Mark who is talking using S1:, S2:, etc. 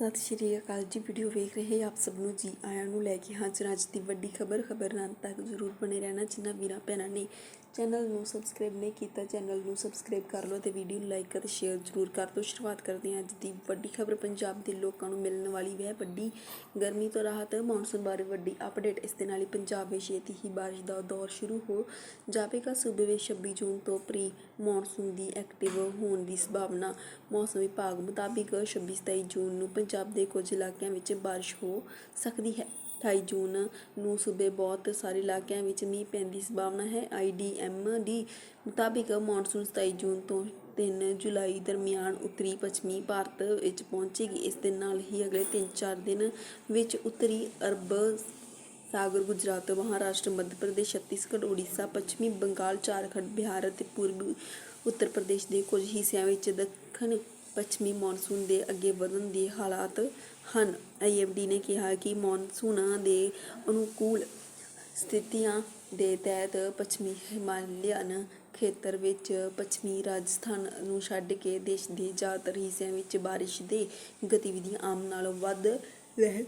S1: ਸਤਿ ਸ਼੍ਰੀ ਅਕਾਲ ਜੀ। ਵੀਡੀਓ ਵੇਖ ਰਹੇ ਆਪ ਸਭ ਨੂੰ ਜੀ ਆਇਆਂ ਨੂੰ ਲੈ ਕੇ ਹਾਜ਼ਰ ਅੱਜ ਦੀ ਵੱਡੀ ਖਬਰ ਖਬਰ ਨਾਲ ਤੱਕ ਜ਼ਰੂਰ ਬਣੇ ਰਹਿਣਾ ਜਿਨ੍ਹਾਂ ਵੀਰਾਂ ਭੈਣਾਂ ਨੇ ਚੈਨਲ ਨੂੰ ਸਬਸਕ੍ਰਾਈਬ ਨਹੀਂ ਕੀਤਾ, ਚੈਨਲ ਨੂੰ ਸਬਸਕ੍ਰਾਈਬ ਕਰ ਲਓ ਤੇ ਵੀਡੀਓ ਨੂੰ ਲਾਈਕ ਅਤੇ ਸ਼ੇਅਰ ਜ਼ਰੂਰ ਕਰ ਦਿਓ। ਸ਼ੁਰੂਆਤ ਕਰਦੇ ਹਾਂ ਅੱਜ ਦੀ ਵੱਡੀ ਖਬਰ। ਪੰਜਾਬ ਦੇ ਲੋਕਾਂ ਨੂੰ ਮਿਲਣ ਵਾਲੀ ਹੈ ਵੱਡੀ ਗਰਮੀ ਤੋਂ ਰਾਹਤ, ਮੌਨਸੂਨ ਬਾਰੇ ਵੱਡੀ ਅਪਡੇਟ ਇਸ ਦੇ ਨਾਲ ਹੀ ਪੰਜਾਬ ਵਿੱਚ ਛੇਤੀ ਹੀ ਬਾਰਿਸ਼ ਦਾ ਦੌਰ ਸ਼ੁਰੂ ਹੋ ਜਾਵੇਗਾ। ਸੂਬੇ ਵਿੱਚ 26 ਜੂਨ ਤੋਂ ਪ੍ਰੀ ਮੌਨਸੂਨ ਦੀ ਐਕਟਿਵ ਹੋਣ ਦੀ ਸੰਭਾਵਨਾ ਮੌਸਮ ਵਿਭਾਗ ਮੁਤਾਬਿਕ 26-27 ਜੂਨ ਨੂੰ ਪੰਜਾਬ ਦੇ ਕੁਝ ਇਲਾਕਿਆਂ ਵਿੱਚ ਬਾਰਿਸ਼ ਹੋ ਸਕਦੀ ਹੈ। 28 ਜੂਨ ਨੂੰ ਸੂਬੇ ਬਹੁਤ ਸਾਰੇ ਇਲਾਕਿਆਂ ਵਿੱਚ ਮੀਂਹ ਪੈਣ ਦੀ ਸੰਭਾਵਨਾ ਹੈ। ਆਈਡੀਐਮਡੀ ਮੁਤਾਬਿਕ ਮੌਨਸੂਨ 27 ਜੂਨ ਤੋਂ 3 ਜੁਲਾਈ ਦਰਮਿਆਨ ਉੱਤਰੀ ਪੱਛਮੀ ਭਾਰਤ ਵਿੱਚ ਪਹੁੰਚੇਗੀ। ਇਸ ਦੇ ਨਾਲ ਹੀ ਅਗਲੇ 3-4 ਦਿਨ ਵਿੱਚ ਉੱਤਰੀ ਅਰਬ ਸਾਗਰ, ਗੁਜਰਾਤ, ਮਹਾਰਾਸ਼ਟਰ, ਮੱਧ ਪ੍ਰਦੇਸ਼, ਛੱਤੀਸਗੜ੍ਹ, ਉੜੀਸਾ, ਪੱਛਮੀ ਬੰਗਾਲ, ਝਾਰਖੰਡ, ਬਿਹਾਰ ਅਤੇ ਪੂਰਬੀ ਉੱਤਰ ਪ੍ਰਦੇਸ਼ ਦੇ ਕੁਝ ਹਿੱਸਿਆਂ ਵਿੱਚ ਦੱਖਣ ਪੱਛਮੀ ਮੌਨਸੂਨ ਦੇ ਅੱਗੇ ਵਧਣ ਦੇ ਹਾਲਾਤ ਹਨ। ਆਈਐਮਡੀ ਨੇ ਕਿਹਾ ਕਿ ਮੌਨਸੂਨਾਂ ਦੇ ਅਨੁਕੂਲ ਸਥਿਤੀਆਂ ਦੇ ਤਹਿਤ ਪੱਛਮੀ ਹਿਮਾਲਿਅਨ ਖੇਤਰ ਵਿੱਚ ਪੱਛਮੀ ਰਾਜਸਥਾਨ ਨੂੰ ਛੱਡ ਕੇ ਦੇਸ਼ ਦੇ ਜ਼ਿਆਦਾਤਰ ਹਿੱਸਿਆਂ ਵਿੱਚ ਬਾਰਿਸ਼ ਦੇ ਗਤੀਵਿਧੀਆਂ ਆਮ ਨਾਲੋਂ ਵੱਧ ਰਹਿ